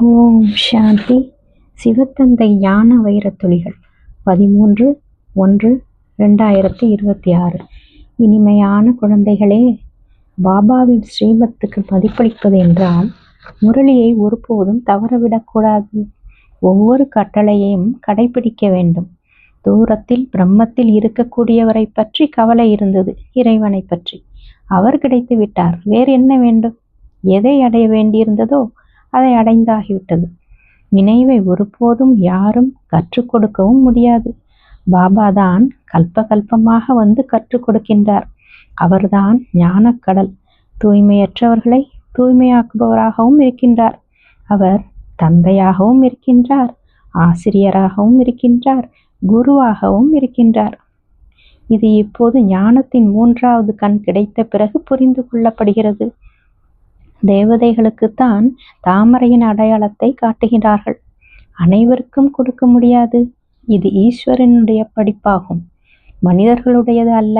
ஓம் சாந்தி. சிவத்தந்தை ஞான வைரத்துளிகள். பதிமூன்று ஒன்று ரெண்டாயிரத்தி இருபத்தி ஆறு. இனிமையான குழந்தைகளே பாபாவின் ஸ்ரீமத்துக்கு மதிப்பளிப்பது என்றால் முரளியை ஒருபோதும் தவறவிடக்கூடாது ஒவ்வொரு கட்டளையையும் கடைபிடிக்க வேண்டும். தூரத்தில் பிரம்மத்தில் இருக்கக்கூடியவரை பற்றி கவலை இருந்தது இறைவனை பற்றி. அவர் கிடைத்து விட்டார் வேறு என்ன வேண்டும்? எதை அடைய வேண்டியிருந்ததோ அதை அடைந்தாகிவிட்டது. நினைவை ஒருபோதும் யாரும் கற்றுக் கொடுக்கவும் முடியாது. பாபா தான் கல்ப கல்பமாக வந்து கற்றுக் கொடுக்கின்றார். அவர்தான் ஞானக்கடல். தூய்மையற்றவர்களை தூய்மையாக்குபவராகவும் இருக்கின்றார். அவர் தந்தையாகவும் இருக்கின்றார். ஆசிரியராகவும் இருக்கின்றார். குருவாகவும் இருக்கின்றார். இது இப்போது ஞானத்தின் மூன்றாவது கண் கிடைத்த பிறகு புரிந்து கொள்ளப்படுகிறது. தேவதைகளுக்குத்தான் தாமரையின் அடையாளத்தை காட்டுகிறார்கள் அனைவருக்கும் கொடுக்க முடியாது. இது ஈஸ்வரனுடைய படிப்பாகும். மனிதர்களுடையது அல்ல.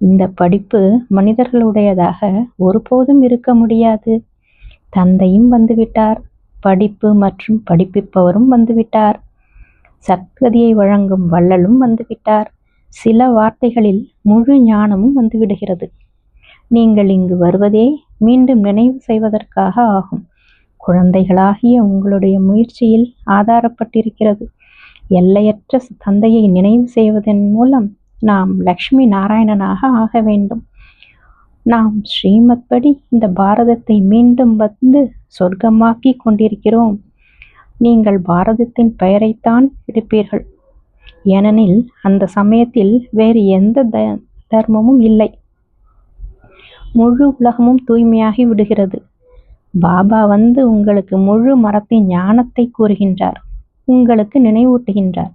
இந்த படிப்பு மனிதர்களுடையதாக ஒருபோதும் இருக்க முடியாது. தந்தையும் வந்துவிட்டார். படிப்பு மற்றும் படிப்பிப்பவரும் வந்துவிட்டார். சக்கதியை வழங்கும் வள்ளலும் வந்துவிட்டார். சில வார்த்தைகளில் முழு ஞானமும் வந்துவிடுகிறது. நீங்கள் இங்கு வருவதே மீண்டும் நினைவு செய்வதற்காக ஆகும். குழந்தைகளாகிய உங்களுடைய முயற்சியில் ஆதாரப்பட்டிருக்கிறது. எல்லையற்ற தந்தையை நினைவு செய்வதன் மூலம் நாம் லக்ஷ்மி நாராயணனாக ஆக வேண்டும். நாம் ஸ்ரீமத் படி இந்த பாரதத்தை மீண்டும் வந்து சொர்க்கமாக்கி கொண்டிருக்கிறோம். நீங்கள் பாரதத்தின் பெயரைத்தான் எடுப்பீர்கள். ஏனெனில் அந்த சமயத்தில் வேறு எந்த தர்மமும் இல்லை. முழு உலகமும் தூய்மையாகி விடுகிறது. பாபா வந்து உங்களுக்கு முழு மரத்தின் ஞானத்தை கூறுகின்றார். உங்களுக்கு நினைவூட்டுகின்றார்.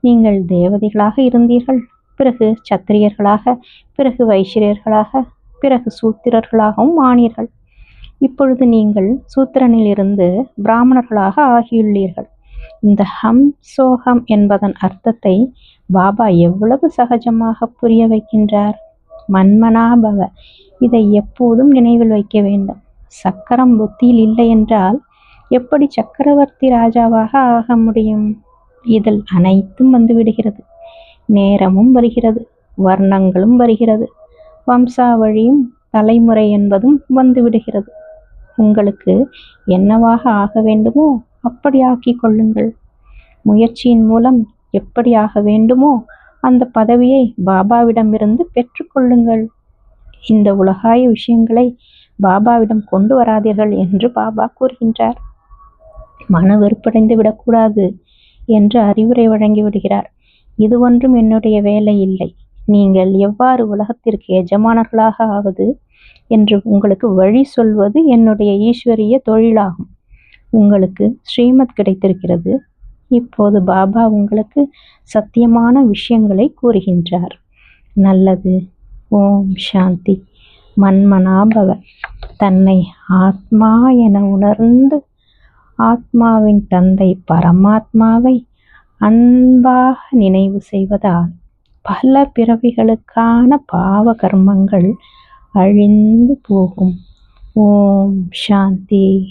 நீங்கள் தேவதைகளாக இருந்தீர்கள் பிறகு சத்திரியர்களாக பிறகு வைஷ்யர்களாக பிறகு சூத்திரர்களாகவும் ஆனீர்கள். இப்பொழுது நீங்கள் சூத்திரனிலிருந்து பிராமணர்களாக ஆகியுள்ளீர்கள். இந்த ஹம் சோகம் என்பதன் அர்த்தத்தை பாபா எவ்வளவு சகஜமாக புரிய வைக்கின்றார்? மன்மனாபவ. இதை எப்போதும் நினைவில் வைக்க வேண்டும். சக்கரம் புத்தியில் இல்லை என்றால் எப்படி சக்கரவர்த்தி ராஜாவாக ஆக முடியும்? இதில் அனைத்தும் வந்து விடுகிறது நேரமும் வருகிறது. வர்ணங்களும் வருகிறது. வம்சாவழியும் தலைமுறை என்பதும் வந்து விடுகிறது உங்களுக்கு என்னவாக ஆக வேண்டுமோ அப்படி ஆக்கிக் கொள்ளுங்கள். முயற்சியின் மூலம் எப்படி ஆக வேண்டுமோ அந்த பதவியை பாபாவிடமிருந்து பெற்றுக்கொள்ளுங்கள். இந்த உலகாய விஷயங்களை பாபாவிடம் கொண்டு வராதீர்கள் என்று பாபா கூறுகின்றார். மன வெறுப்படைந்து விடக்கூடாது என்று அறிவுரை வழங்கி விடுகிறார். இது ஒன்றும் என்னுடைய வேலை இல்லை. நீங்கள் எவ்வாறு உலகத்திற்கு எஜமானர்களாக ஆவது என்று உங்களுக்கு வழி சொல்வது என்னுடைய ஈஸ்வரிய தொழிலாகும். உங்களுக்கு ஸ்ரீமத் கிடைத்திருக்கிறது. இப்போது பாபா உங்களுக்கு சத்தியமான விஷயங்களை கூறுகின்றார். நல்லது. ஓம் சாந்தி. மன்மனாபவ. தன்னை ஆத்மா என உணர்ந்து ஆத்மாவின் தந்தை பரமாத்மாவை அன்பாக நினைவு செய்வதால் பல பிறவிகளுக்கான பாவ கர்மங்கள் அழிந்து போகும். ஓம் சாந்தி.